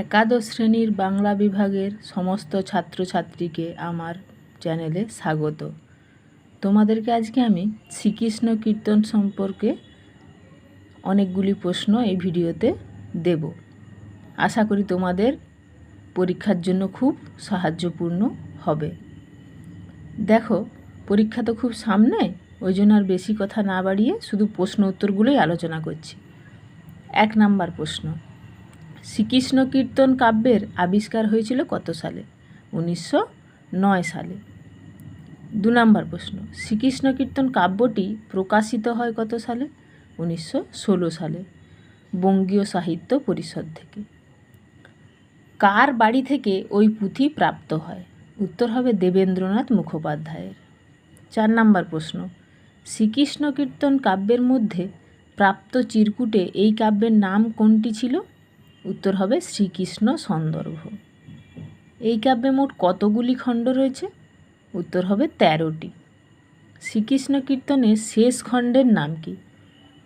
একাদশ শ্রেণির বাংলা বিভাগের সমস্ত ছাত্রছাত্রীকে আমার চ্যানেলে স্বাগত। তোমাদেরকে আজকে আমি শ্রীকৃষ্ণ কীর্তন সম্পর্কে অনেকগুলি প্রশ্ন এই ভিডিওতে দেব। আশা করি তোমাদের পরীক্ষার জন্য খুব সাহায্যপূর্ণ হবে। দেখো, পরীক্ষা তো খুব সামনে, ওই জন্য আর বেশি কথা না বাড়িয়ে শুধু প্রশ্ন উত্তরগুলোই আলোচনা করছি। এক নাম্বার প্রশ্ন শ্রীকৃষ্ণ কীর্তন কাব্যের আবিষ্কার হয়েছিল কত সালে? উনিশশো নয় সালে। দু নম্বর প্রশ্ন, শ্রীকৃষ্ণ কীর্তন কাব্যটি প্রকাশিত হয় কত সালে? উনিশশো ষোলো সালে, বঙ্গীয় সাহিত্য পরিষদ থেকে। কার বাড়ি থেকে ওই পুঁথি প্রাপ্ত হয়? উত্তর হবে দেবেন্দ্রনাথ মুখোপাধ্যায়ের। চার নম্বর প্রশ্ন, শ্রীকৃষ্ণ কীর্তন কাব্যের মধ্যে প্রাপ্ত চিরকুটে এই কাব্যের নাম কোনটি ছিল? উত্তর হবে শ্রীকৃষ্ণ সন্দর্ভ। এই কাব্যে মোট কতগুলি খণ্ড রয়েছে? উত্তর হবে তেরোটি। শ্রীকৃষ্ণ কীর্তনের শেষ খণ্ডের নাম কি?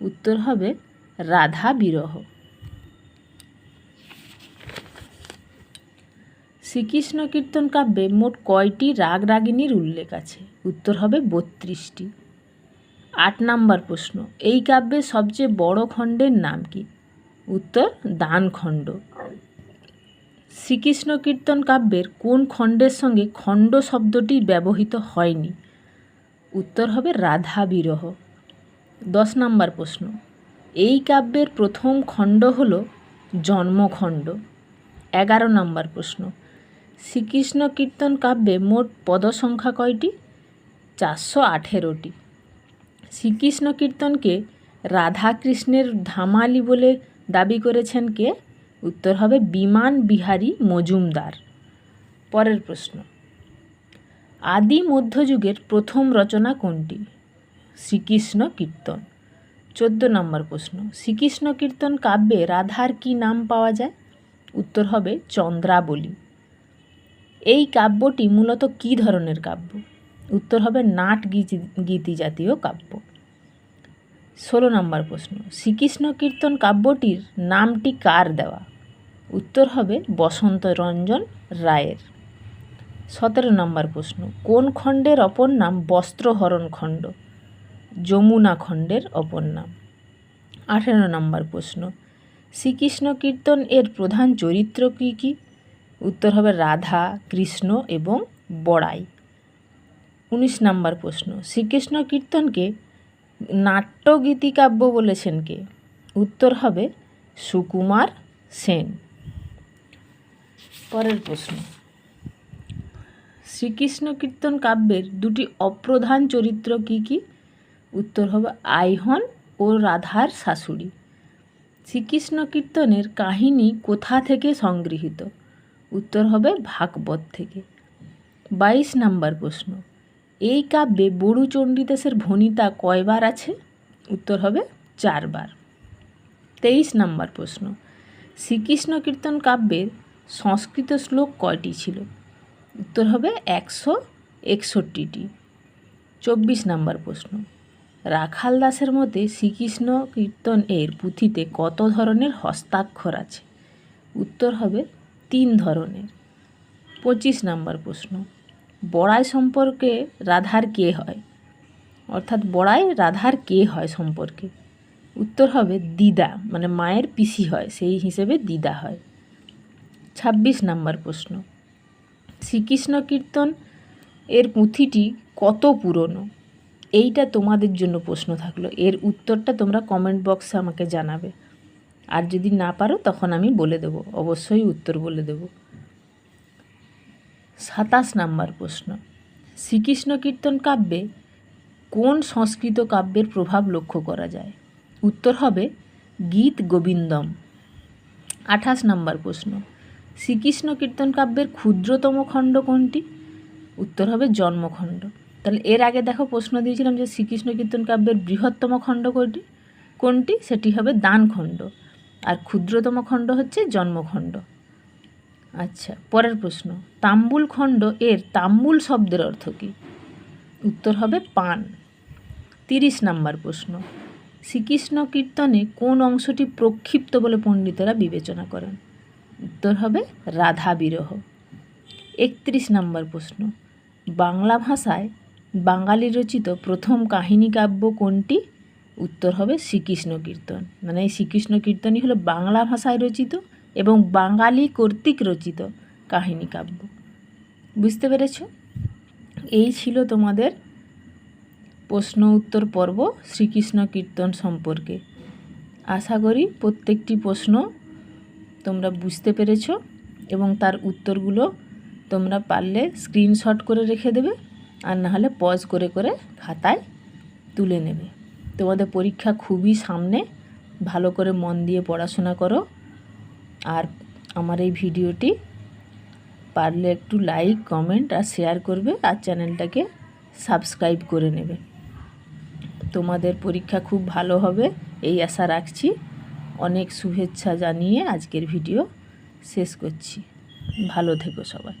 উত্তর হবে রাধা বিরহ। শ্রীকৃষ্ণ কীর্তন কাব্যে মোট কয়টি রাগ রাগিনীর উল্লেখ আছে? উত্তর হবে বত্রিশটি। আট নাম্বার প্রশ্ন, এই কাব্যের সবচেয়ে বড় খণ্ডের নাম কি? উত্তর, দান খণ্ড। শ্রীকৃষ্ণ কীর্তন কাব্যের কোন খণ্ডের সঙ্গে খণ্ড শব্দটি ব্যবহৃত হয়নি? উত্তর হবে রাধা বিরহ। দশ নম্বর প্রশ্ন। এই কাব্যের প্রথম খণ্ড হল জন্মখণ্ড। এগারো নম্বর প্রশ্ন। শ্রীকৃষ্ণ কীর্তন কাব্যে মোট পদসংখ্যা কয়টি? চারশো আঠেরোটি। শ্রীকৃষ্ণ কীর্তনকে রাধাকৃষ্ণের ধামালি বলে দাবি করেছেন কে? উত্তর হবে বিমান বিহারী মজুমদার। পরের প্রশ্ন। আদি মধ্যযুগের প্রথম রচনা কোনটি? শ্রীকৃষ্ণ কীর্তন। চোদ্দ নম্বর প্রশ্ন। শ্রীকৃষ্ণ কীর্তন কাব্যে রাধার কি নাম পাওয়া যায়? উত্তর হবে চন্দ্রাবলী। এই কাব্যটি মূলত কী ধরনের কাব্য? উত্তর হবে নাট গীতি জাতীয় কাব্য। ষোলো নম্বর প্রশ্ন, শ্রীকৃষ্ণ কীর্তন কাব্যটির নামটি কার দেওয়া? উত্তর হবে বসন্ত রঞ্জন রায়ের। সতেরো নম্বর প্রশ্ন, কোন খণ্ডের অপর নাম বস্ত্রহরণ খণ্ড? যমুনা খণ্ডের অপর নাম। আঠেরো নম্বর প্রশ্ন, শ্রীকৃষ্ণ কীর্তন এর প্রধান চরিত্র কী কী? উত্তর হবে রাধা, কৃষ্ণ এবং বড়াই। উনিশ নম্বর প্রশ্ন, শ্রীকৃষ্ণ কীর্তনকে নাট্যগীতিকাব্য বলেছেন কে? উত্তর হবে সুকুমার সেন। পরের প্রশ্ন। শ্রীকৃষ্ণ কীর্তন কাব্যের দুটি অপ্রধান চরিত্র কি কি? উত্তর হবে আইহন ও রাধার শাশুড়ি। শ্রীকৃষ্ণ কীর্তনের কাহিনী কোথা থেকে সংগৃহীত? উত্তর হবে ভাগবত থেকে। বাইশ নাম্বার প্রশ্ন। এই কাব্যে বড়ু চণ্ডীদাসের ভনিতা কয়বার আছে? উত্তর হবে চারবার। তেইশ নম্বর প্রশ্ন। শ্রীকৃষ্ণ কীর্তন কাব্যের সংস্কৃত শ্লোক কয়টি ছিল? উত্তর হবে একশো একষট্টিটি। চব্বিশ নম্বর প্রশ্ন। রাখাল দাসের মতে শ্রীকৃষ্ণ কীর্তন এর পুঁথিতে কত ধরনের হস্তাক্ষর আছে? উত্তর হবে তিন ধরনের। পঁচিশ নম্বর প্রশ্ন। বড়াই সম্পর্কে রাধার কে হয়? অর্থাৎ বড়াই রাধার কে হয় সম্পর্কে? উত্তর হবে দিদা মানে মায়ের পিসি হয়, সেই হিসেবে দিদা হয়। ছাব্বিশ নাম্বার প্রশ্ন। শ্রীকৃষ্ণ কীর্তন এর পুঁথিটি কত পুরনো? এইটা তোমাদের জন্য প্রশ্ন থাকল। এর উত্তরটা তোমরা কমেন্ট বক্সে আমাকে জানাবে। আর যদি না পারো, তখন আমি বলে দেবো। অবশ্যই উত্তর বলে দেবো। সাতাশ নাম্বার প্রশ্ন। শ্রীকৃষ্ণ কীর্তন কাব্যে কোন সংস্কৃত কাব্যের প্রভাব লক্ষ্য করা যায়? উত্তর হবে গীত গোবিন্দম। আঠাশ নাম্বার প্রশ্ন। শ্রীকৃষ্ণ কীর্তন কাব্যের ক্ষুদ্রতম খণ্ড কোনটি? উত্তর হবে জন্মখণ্ড। তাহলে এর আগে দেখো প্রশ্ন দিয়েছিলাম যে শ্রীকৃষ্ণ কীর্তন কাব্যের বৃহত্তম খণ্ড কোনটি? কোনটি? সেটি হবে দানখণ্ড। আর ক্ষুদ্রতম খণ্ড হচ্ছে জন্মখণ্ড। আচ্ছা পরের প্রশ্ন। তাম্বুল খণ্ড এর তাম্বুল শব্দের অর্থ কী? উত্তর হবে পান। তিরিশ নাম্বার প্রশ্ন। শ্রীকৃষ্ণ কীর্তনে কোন অংশটি প্রক্ষিপ্ত বলে পণ্ডিতেরা বিবেচনা করেন? উত্তর হবে রাধা বিরহ। একত্রিশ নাম্বার প্রশ্ন। বাংলা ভাষায় বাঙালি রচিত প্রথম কাহিনী কাব্য কোনটি? উত্তর হবে শ্রীকৃষ্ণ কীর্তন। মানে এই শ্রীকৃষ্ণ কীর্তনই হলো বাংলা ভাষায় রচিত এবং বাঙালি কর্তৃক রচিত কাহিনী কাব্য। বুঝতে পেরেছ? এই ছিল তোমাদের প্রশ্ন উত্তর পর্ব শ্রীকৃষ্ণ কীর্তন সম্পর্কে। আশা করি প্রত্যেকটি প্রশ্ন তোমরা বুঝতে পেরেছ এবং তার উত্তরগুলো তোমরা পারলে স্ক্রিনশট করে রেখে দেবে, আর না হলে পজ করে করে খাতায় তুলে নেবে। তোমাদের পরীক্ষা খুবই সামনে, ভালো করে মন দিয়ে পড়াশোনা করো আর আমার এই ভিডিওটি পারলে একটু লাইক কমেন্ট আর শেয়ার করবে আর চ্যানেলটাকে সাবস্ক্রাইব করে নেবে। তোমাদের পরীক্ষা খুব ভালো হবে, এই আশা রাখছি। অনেক শুভেচ্ছা জানিয়ে আজকের ভিডিও শেষ করছি। ভালো থেকো সবাই।